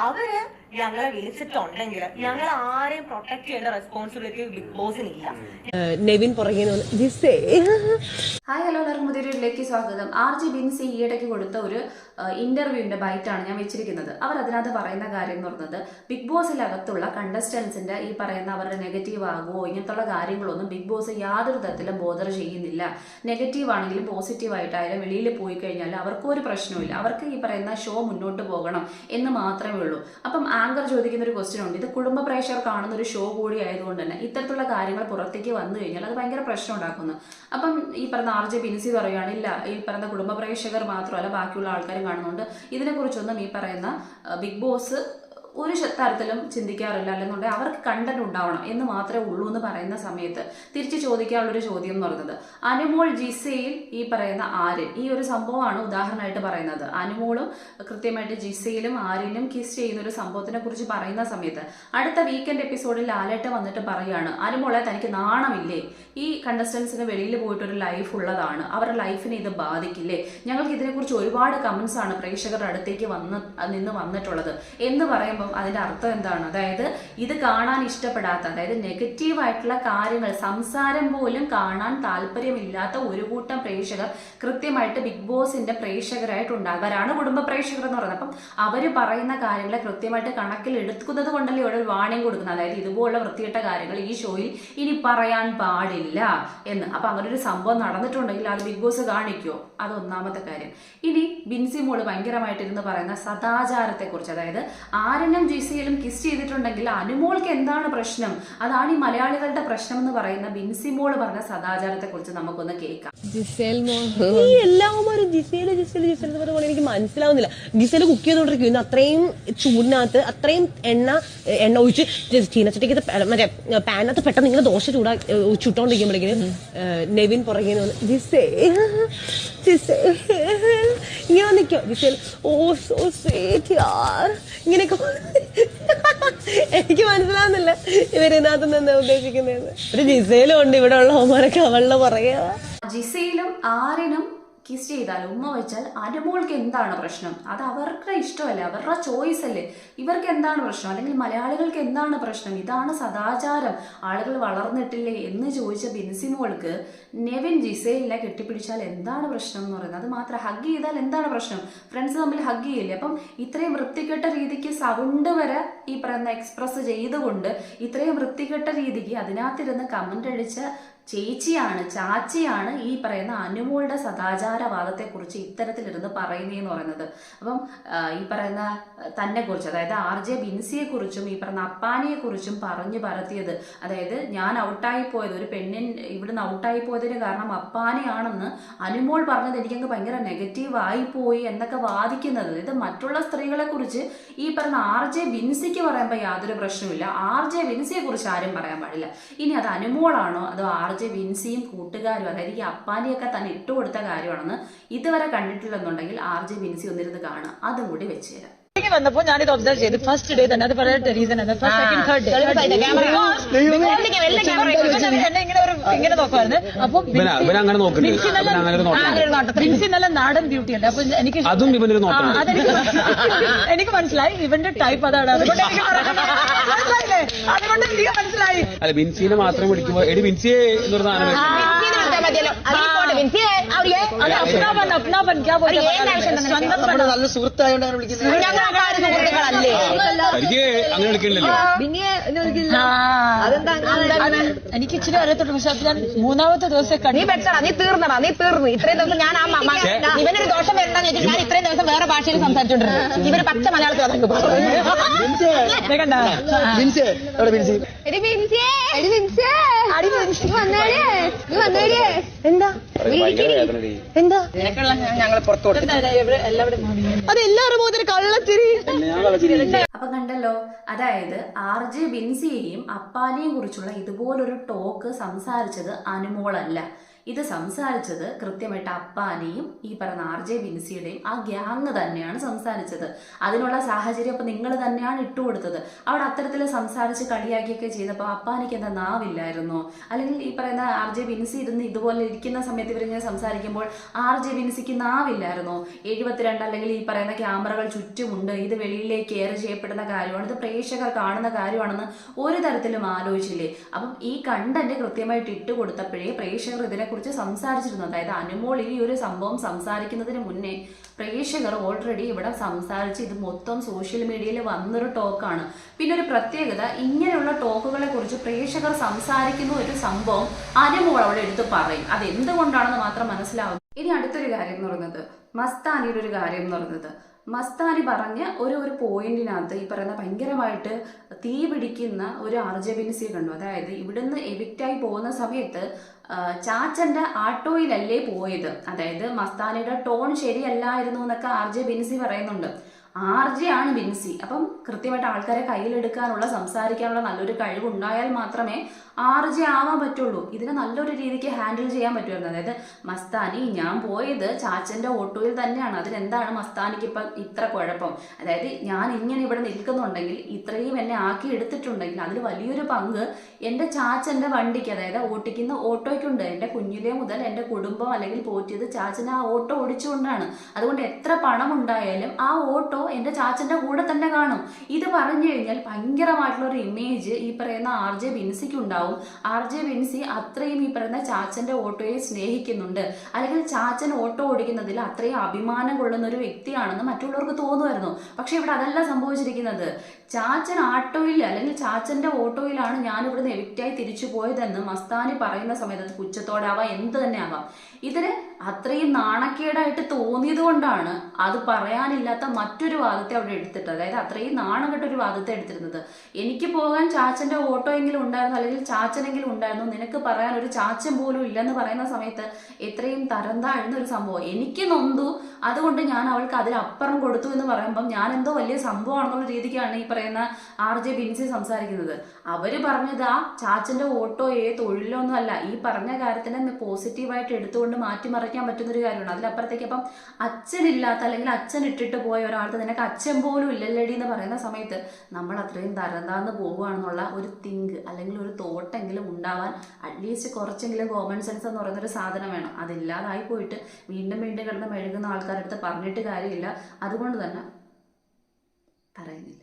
അവർ ഞങ്ങളെ വിളിച്ചിട്ടുണ്ടെങ്കിൽ ഞങ്ങൾ ആരെയും പ്രൊട്ടക്ട് ചെയ്യേണ്ട റെസ്പോൺസിബിലിറ്റി ബിഗ് ബോസിനില്ല. നെവിൻ പുറകെ ഹായ് ഹലോ എല്ലാവർക്കും പുതിയൊരുലേക്ക് സ്വാഗതം. ആർ ജി ബിൻസി ഈയിടയ്ക്ക് കൊടുത്ത ഒരു ഇന്റർവ്യൂവിന്റെ ബൈറ്റാണ് ഞാൻ വെച്ചിരിക്കുന്നത്. അവർ അതിനകത്ത് പറയുന്ന കാര്യം എന്ന് പറയുന്നത് ബിഗ് ബോസിലകത്തുള്ള കണ്ടസ്റ്റൻസിന്റെ ഈ പറയുന്ന അവരുടെ നെഗറ്റീവ് ആകുമോ ഇങ്ങനത്തുള്ള കാര്യങ്ങളൊന്നും ബിഗ് ബോസ് യാതൊരു തരത്തിലും ബോധർ ചെയ്യുന്നില്ല. നെഗറ്റീവ് ആണെങ്കിലും പോസിറ്റീവ് ആയിട്ടായാലും വെളിയിൽ പോയി കഴിഞ്ഞാൽ അവർക്കൊരു ഒരു പ്രശ്നമില്ല അവർക്ക് ഈ പറയുന്ന ഷോ മുന്നോട്ട് പോകണം എന്ന് മാത്രമേ ഉള്ളൂ. അപ്പം ആങ്കർ ചോദിക്കുന്ന ഒരു ക്വസ്റ്റ്യൻ ഉണ്ട്. ഇത് കുടുംബ പ്രേക്ഷകർ കാണുന്ന ഒരു ഷോ കൂടി ആയതുകൊണ്ട് തന്നെ ഇത്തരത്തിലുള്ള കാര്യങ്ങൾ പുറത്തേക്ക് വന്നു കഴിഞ്ഞാൽ അത് ഭയങ്കര പ്രശ്നം ഉണ്ടാക്കുന്നു. അപ്പം ഈ പറഞ്ഞ ആർ ജെ ബിൻസി പറയുകയാണ് ഇല്ല ഈ പറയുന്ന കുടുംബ പ്രേക്ഷകർ മാത്രമല്ല ബാക്കിയുള്ള ആൾക്കാരും കാണുന്നുണ്ട്. ഇതിനെക്കുറിച്ചൊന്നും ഈ പറയുന്ന ബിഗ് ബോസ് ഒരു തരത്തിലും ചിന്തിക്കാറില്ല. അല്ലെന്നുണ്ടെങ്കിൽ അവർക്ക് കണ്ടന്റ് ഉണ്ടാവണം എന്ന് മാത്രമേ ഉള്ളൂ എന്ന് പറയുന്ന സമയത്ത് തിരിച്ചു ചോദിക്കാനുള്ളൊരു ചോദ്യം എന്ന് പറയുന്നത്. അനുമോൾ ജിസയിൽ ഈ പറയുന്ന ആര്യൻ ഈ ഒരു സംഭവമാണ് ഉദാഹരണമായിട്ട് പറയുന്നത്. അനുമോളും കൃത്യമായിട്ട് ജിസയിലും ആര്യനും കിസ് ചെയ്യുന്ന ഒരു സംഭവത്തിനെ കുറിച്ച് പറയുന്ന സമയത്ത് അടുത്ത വീക്കെൻഡ് എപ്പിസോഡിൽ ലാലേട്ട വന്നിട്ട് പറയാണ് അനുമോളെ തനിക്ക് നാണമില്ലേ? ഈ കണ്ടസ്റ്റൻസിന് വെളിയിൽ പോയിട്ട് ഒരു ലൈഫ് ഉള്ളതാണ്. അവരുടെ ലൈഫിനെ ഇത് ബാധിക്കില്ലേ? ഞങ്ങൾക്ക് ഇതിനെക്കുറിച്ച് ഒരുപാട് കമന്റ്സ് ആണ് പ്രേക്ഷകരുടെ അടുത്തേക്ക് വന്ന് നിന്ന് വന്നിട്ടുള്ളത്. എന്ന് പറയുമ്പം അതിന്റെ അർത്ഥം എന്താണ്? അതായത് ഇത് കാണാൻ ഇഷ്ടപ്പെടാത്ത അതായത് നെഗറ്റീവ് ആയിട്ടുള്ള കാര്യങ്ങൾ സംസാരം പോലും കാണാൻ താല്പര്യമില്ലാത്ത ഒരു കൂട്ടം പ്രേക്ഷകർ കൃത്യമായിട്ട് ബിഗ് ബോസിന്റെ പ്രേക്ഷകരായിട്ടുണ്ട് അവരാണ് കുടുംബ പ്രേക്ഷകർ എന്ന് പറയുന്നത്. അപ്പം അവർ പറയുന്ന കാര്യങ്ങളെ കൃത്യമായിട്ട് കണക്കിൽ എടുക്കുന്നത് കൊണ്ടല്ലേ ഒരു വാണിംഗ് കൊടുക്കുന്നത്. അതായത് ഇതുപോലുള്ള വൃത്തിയിട്ട കാര്യങ്ങൾ ഈ ഷോയിൽ ഇനി പറയാൻ പാടില്ല എന്ന്. അപ്പൊ അങ്ങനെ ഒരു സംഭവം നടന്നിട്ടുണ്ടെങ്കിൽ അത് ബിഗ് ബോസ് കാണിക്കുമോ അത് ഒന്നാമത്തെ കാര്യം. ഇനി ബിൻസി മോൾ ഭയങ്കരമായിട്ടിരുന്ന് പറയുന്ന സദാചാരത്തെക്കുറിച്ച്. അതായത് അതായത് ആരനും ജിസിയിലും കിസ് ചെയ്തിട്ടുണ്ടെങ്കിൽ അനുമോൾക്ക് എന്താണ് പ്രശ്നം? അതാണ് ഈ മലയാളികളുടെ പ്രശ്നം എന്ന് പറയുന്ന ബിൻസി മോൾ പറഞ്ഞ സദാചാരത്തെ കുറിച്ച് നമുക്കൊന്ന് കേൾക്കാം. ഈ എല്ലാവരും എനിക്ക് മനസ്സിലാവുന്നില്ല. ജിസേൽ കുക്ക് ചെയ്തോണ്ടിരിക്കുന്നു. അത്രയും ചൂടിനകത്ത് അത്രയും എണ്ണ എണ്ണ ഒഴിച്ച് ചീനച്ചട്ടിക്ക് മറ്റേ പാനകത്ത് പെട്ടെന്ന് ഇങ്ങനെ ദോശ ചൂടാ ചുട്ടോണ്ടിരിക്കുമ്പോഴേക്കും നെവിൻ പുറകെ ജിസേ ജിസേ ഇങ്ങനെ നിൽക്കോ ജിസേൽ ഓ സോ സ്വീറ്റ് യാർ. ഇങ്ങനെയൊക്കെ എനിക്ക് മനസ്സിലാവുന്നില്ല ഇവരിനകത്ത് നിന്ന് ഉദ്ദേശിക്കുന്നത് ഒരു ജിസേലും ഉണ്ട് ഇവിടെ ഉള്ള ഹോമാനൊക്കെ അവളുടെ പറയാ ജിസയിലും ആരിനും കിസ് ചെയ്താൽ ഉമ്മ വെച്ചാൽ അനുമോൾക്ക് എന്താണ് പ്രശ്നം? അത് അവരുടെ ഇഷ്ടമല്ലേ? അവരുടെ ചോയ്സ് അല്ലേ? ഇവർക്ക് എന്താണ് പ്രശ്നം? അല്ലെങ്കിൽ മലയാളികൾക്ക് എന്താണ് പ്രശ്നം? ഇതാണ് സദാചാരം. ആളുകൾ വളർന്നിട്ടില്ലേ എന്ന് ചോദിച്ച ബിൻസിമോൾക്ക് നെവിൻ ജിസയിലിനെ കെട്ടിപ്പിടിച്ചാൽ എന്താണ് പ്രശ്നം എന്ന് പറയുന്നത്? അത് മാത്രം ഹഗ് ചെയ്താൽ എന്താണ് പ്രശ്നം? ഫ്രണ്ട്സ് തമ്മിൽ ഹഗ് ചെയ്യില്ലേ? അപ്പം ഇത്രയും വൃത്തികെട്ട രീതിക്ക് സൗണ്ട് വരെ ഈ പറയുന്ന എക്സ്പ്രസ് ചെയ്തുകൊണ്ട് ഇത്രയും വൃത്തികെട്ട രീതിക്ക് അതിനകത്തിരുന്ന് കമന്റ് അടിച്ച ചേച്ചിയാണ് ചാച്ചിയാണ് ഈ പറയുന്ന അനുമോളുടെ സദാചാരവാദത്തെ കുറിച്ച് ഇത്തരത്തിലിരുന്ന് പറയുന്നതെന്ന് പറയുന്നത്. അപ്പം ഈ പറയുന്ന തന്നെ കുറിച്ച് അതായത് ആർ ജെ ബിൻസിയെ കുറിച്ചും ഈ പറയുന്ന അപ്പാനിയെ കുറിച്ചും പറഞ്ഞു പരത്തിയത്. അതായത് ഞാൻ ഔട്ടായി പോയത് ഒരു പെണ്ണിൻ ഇവിടുന്ന് ഔട്ടായി പോയതിന് കാരണം അപ്പാനിയാണെന്ന് അനുമോൾ പറഞ്ഞത് എനിക്കങ്ങ് ഭയങ്കര നെഗറ്റീവ് ആയി പോയി എന്നൊക്കെ വാദിക്കുന്നത്. ഇത് മറ്റുള്ള സ്ത്രീകളെ കുറിച്ച് ഈ പറയുന്ന ആർ ജെ ബിൻസിക്ക് പറയുമ്പോൾ യാതൊരു പ്രശ്നമില്ല ആർ ജെ വിൻസിയെ കുറിച്ച് ആരും പറയാൻ പാടില്ല. ഇനി അത് അനുമോളാണോ അതോ ആർ ജെ വിൻസിയും കൂട്ടുകാരും അതായത് ഈ അപ്പാനിയൊക്കെ തന്നെ ഇട്ടുകൊടുത്ത കാര്യമാണെന്ന് ഇതുവരെ കണ്ടിട്ടില്ലെന്നുണ്ടെങ്കിൽ ആർ ജെ വിൻസി ഒന്നിരുന്ന് കാണുക. അതും കൂടി വെച്ച് തരാം. ഇങ്ങനെ വന്നപ്പോ ഞാനിത് ഒബ്സർവ് ചെയ്തു. ഫസ്റ്റ് ഡേ തന്നെ അത് പറയട്ടെ റീസൺ എന്താ ഫസ്റ്റ് സെക്കൻഡ് തേർഡ് ഡേ എന്നെ ഇങ്ങനെ ഒരു ഇങ്ങനെ നോക്കുമായിരുന്നു അപ്പൊ നല്ല- നാടൻ ബ്യൂട്ടി അല്ലേ അപ്പൊ എനിക്ക് അതും ഇവനൊരു എനിക്ക് മനസ്സിലായി. ഇവന്റെ ടൈപ്പ് അതാണ്. അതുകൊണ്ട് എനിക്ക് മനസ്സിലായില്ലേ? അതുകൊണ്ട് എനിക്ക് മനസ്സിലായി. അല്ല ബിൻസിനെ മാത്രം എടി ബിൻസിയെ സാധനം അപ്നാപൻ അപ്നാപൻ സ്വന്തം. നല്ല സുഹൃത്തായോണ്ടാണ് വിളിക്കുന്നത്. തനിക്ക് അങ്ങനെ വിളിക്കണില്ലല്ലോ എനിക്ക് ഇച്ചിരി അറിയത്തുള്ളൂ പക്ഷെ അത് ഞാൻ മൂന്നാമത്തെ ദിവസം നീ കണ്ടു പെട്ടടാ നീ തീർന്നടാ നീ തീർന്നു. ഇത്രയും ദിവസം ഞാൻ ആ മ- മ- ഇവനൊരു ദോഷം വരണ്ടെന്ന് വെച്ചിട്ട് ഞാൻ ഇത്രയും ദിവസം വേറെ ഭാഷയിൽ സംസാരിച്ചോണ്ടിരുന്നു ഇവർ പച്ച മലയാളത്തിൽ അതൊക്കെ കള്ളത്തിരി കണ്ടാ? ബിൻസി. എവിടെ ബിൻസി? ഞങ്ങൾ പുറത്തു കൊടുത്തു. അത് എല്ലാവരും അപ്പൊ കണ്ടല്ലോ അതായത് ആർ ജെ ബിൻസിയെയും അപ്പാനെയും കുറിച്ചുള്ള ഇതുപോലൊരു ടോക്ക് സംസാരിച്ചത് അനുമോളല്ല. ഇത് സംസാരിച്ചത് കൃത്യമായിട്ട് അപ്പാനെയും ഈ പറയുന്ന ആർ ജെ ബിൻസിയുടെയും ആ ഗ്യാങ് തന്നെയാണ് സംസാരിച്ചത്. അതിനുള്ള സാഹചര്യം അപ്പൊ നിങ്ങൾ തന്നെയാണ് ഇട്ടുകൊടുത്തത് അവിടെ അത്തരത്തിൽ സംസാരിച്ച് കളിയാക്കിയൊക്കെ ചെയ്തപ്പോൾ അപ്പാനിക്ക് എന്താ നാവില്ലായിരുന്നോ? അല്ലെങ്കിൽ ഈ പറയുന്ന ആർ ജെ ബിൻസി ഇരുന്ന് ഇതുപോലെ ഇരിക്കുന്ന സമയത്ത് ഇവരിങ്ങനെ സംസാരിക്കുമ്പോൾ ആർ ജെ ബിൻസിക്ക് നാവില്ലായിരുന്നോ? എഴുപത്തിരണ്ട് അല്ലെങ്കിൽ ഈ പറയുന്ന ക്യാമറകൾ ചുറ്റുമുണ്ട് ഇത് വെളിയിലേക്ക് എയർ ചെയ്യപ്പെടുന്ന കാര്യമാണ് ഇത് പ്രേക്ഷകർ കാണുന്ന കാര്യമാണെന്ന് ഒരു തരത്തിലും ആലോചിച്ചില്ലേ? അപ്പം ഈ കണ്ടന്റ് കൃത്യമായിട്ട് ഇട്ട് കൊടുത്തപ്പോഴേ പ്രേക്ഷകർ ഇതിനെക്കുറിച്ച് സംസാരിച്ചിരുന്നു. അതായത് അനുമോൾ ഈ ഒരു സംഭവം സംസാരിക്കുന്നതിന് മുന്നേ പ്രേക്ഷകർ ഓൾറെഡി ഇവിടെ സംസാരിച്ച് ഇത് മൊത്തം സോഷ്യൽ മീഡിയയിൽ വന്നൊരു ടോക്കാണ് പിന്നെ ഒരു പ്രത്യേകത ഇങ്ങനെയുള്ള ടോക്കുകളെ കുറിച്ച് പ്രേക്ഷകർ സംസാരിക്കുന്ന ഒരു സംഭവം അനുമോൾ അവിടെ എടുത്ത് പറയും. അത് എന്തുകൊണ്ടാണെന്ന് മാത്രം മനസ്സിലാവും ഇനി അടുത്തൊരു കാര്യം എന്ന് പറയുന്നത് മസ്താനിയുടെ ഒരു കാര്യം എന്ന് പറയുന്നത്. മസ്താനി പറഞ്ഞ ഒരു ഒരു പോയിന്റിനകത്ത് ഈ പറയുന്ന ഭയങ്കരമായിട്ട് തീ പിടിക്കുന്ന ഒരു അർജബിൻസി കണ്ടു. അതായത് ഇവിടുന്ന് എവിക്റ്റായി പോകുന്ന സമയത്ത് ചാച്ചന്റെ ആട്ടോയിലല്ലേ പോയത്. അതായത് മസ്താനിയുടെ ടോൺ ശരിയല്ലായിരുന്നു എന്നൊക്കെ ആർ ജെ ബിൻസി പറയുന്നുണ്ട്. ആർ ജെ ആണ് ബിൻസി. അപ്പം കൃത്യമായിട്ട് ആൾക്കാരെ കയ്യിലെടുക്കാനുള്ള സംസാരിക്കാനുള്ള നല്ലൊരു കഴിവുണ്ടായാൽ മാത്രമേ ആർ ജെ ആവാൻ പറ്റുള്ളൂ. ഇതിനെ നല്ലൊരു രീതിക്ക് ഹാൻഡിൽ ചെയ്യാൻ പറ്റുമായിരുന്നു. അതായത് മസ്താനി ഞാൻ പോയത് ചാച്ചന്റെ ഓട്ടോയിൽ തന്നെയാണ്. അതിനെന്താണ് മസ്താനിക്ക് ഇപ്പം ഇത്ര കുഴപ്പം? അതായത് ഞാൻ ഇങ്ങനെ ഇവിടെ നിൽക്കുന്നുണ്ടെങ്കിൽ ഇത്രയും എന്നെ ആക്കി എടുത്തിട്ടുണ്ടെങ്കിൽ അതിൽ വലിയൊരു പങ്ക് എന്റെ ചാച്ചന്റെ വണ്ടിക്ക് അതായത് ഓട്ടിക്കുന്ന ഓട്ടോയ്ക്കുണ്ട്. എന്റെ കുഞ്ഞിലേ മുതൽ എന്റെ കുടുംബം അല്ലെങ്കിൽ പോറ്റിയത് ചാച്ചന് ആ ഓട്ടോ ഓടിച്ചുകൊണ്ടാണ്. അതുകൊണ്ട് എത്ര പണം ഉണ്ടായാലും ആ ഓട്ടോ എന്റെ ചാച്ചന്റെ കൂടെ തന്നെ കാണും. ഇത് പറഞ്ഞു കഴിഞ്ഞാൽ ഭയങ്കരമായിട്ടുള്ള ഒരു ഇമേജ് ഈ പറയുന്ന ആർ ജെ ബിൻസിക്ക് ഉണ്ടാവും. ആർ ജെ വിൻസി അത്രയും ഈ പറയുന്ന ചാച്ചന്റെ ഓട്ടോയെ സ്നേഹിക്കുന്നുണ്ട്. അല്ലെങ്കിൽ ചാച്ചൻ ഓട്ടോ ഓടിക്കുന്നതിൽ അത്രയും അഭിമാനം കൊള്ളുന്ന ഒരു വ്യക്തിയാണെന്ന് മറ്റുള്ളവർക്ക് തോന്നുമായിരുന്നു. പക്ഷെ ഇവിടെ അതല്ല സംഭവിച്ചിരിക്കുന്നത്. ചാച്ചൻ ആട്ടോയിൽ അല്ലെങ്കിൽ ചാച്ചന്റെ ഓട്ടോയിലാണ് ഞാൻ ഇവിടുന്ന് എവിക്റ്റായി തിരിച്ചു പോയതെന്ന് മസ്താനി പറയുന്ന സമയത്ത് അത് പുച്ഛത്തോടെ ആവാം എന്ത് തന്നെ ആവാം. ഇതിന് അത്രയും നാണക്കേടായിട്ട് തോന്നിയത് കൊണ്ടാണ് അത് പറയാനില്ലാത്ത മറ്റൊരു വാദത്തെ അവിടെ എടുത്തിട്ട് അതായത് അത്രയും നാണം കെട്ടൊരു വാദത്തെ എടുത്തിരുന്നത്. എനിക്ക് പോകാൻ ചാച്ചന്റെ ഓട്ടോ എങ്കിലും ഉണ്ടായിരുന്നു അല്ലെങ്കിൽ ചാച്ചനെങ്കിലും ഉണ്ടായിരുന്നു. നിനക്ക് പറയാൻ ഒരു ചാച്ചൻ പോലും ഇല്ലെന്ന് പറയുന്ന സമയത്ത് എത്രയും തരംതാഴ്ന്ന ഒരു സംഭവം. എനിക്ക് നൊന്തു. അതുകൊണ്ട് ഞാൻ അവൾക്ക് അതിലപ്പുറം കൊടുത്തു എന്ന് പറയുമ്പം ഞാൻ എന്തോ വലിയ സംഭവമാണെന്നുള്ള രീതിക്കാണ് ഈ പറയുന്ന ആർ ജെ ബിൻസി സംസാരിക്കുന്നത്. അവർ പറഞ്ഞത് ആ ചാച്ചന്റെ ഓട്ടോയെ തൊഴിലൊന്നും അല്ല. ഈ പറഞ്ഞ കാര്യത്തിനെ പോസിറ്റീവായിട്ട് എടുത്തുകൊണ്ട് മാറ്റിമറിക്കാൻ പറ്റുന്ന ഒരു കാര്യമാണ്. അതിലപ്പുറത്തേക്ക് അപ്പം അച്ഛനില്ലാത്ത അല്ലെങ്കിൽ അച്ഛൻ ഇട്ടിട്ട് പോയ ഒരാൾക്ക് നിനക്ക് അച്ഛൻ പോലും ഇല്ലല്ലേടി എന്ന് പറയുന്ന സമയത്ത് നമ്മൾ അത്രയും തരന്താന്ന് പോവുകയാണെന്നുള്ള ഒരു തിങ്ക് അല്ലെങ്കിൽ ഒരു തോട്ടെങ്കിലും ഉണ്ടാവാൻ അറ്റ്ലീസ്റ്റ് കുറച്ചെങ്കിലും കോമൺ സെൻസ് എന്ന് പറയുന്ന ഒരു സാധനം വേണം. അതില്ലാതായി പോയിട്ട് വീണ്ടും വീണ്ടും കിടന്ന് മെഴുകുന്ന ആൾക്കാരുടെ അടുത്ത് പറഞ്ഞിട്ട് കാര്യമില്ല. അതുകൊണ്ട് തന്നെ പറയുന്നില്ല.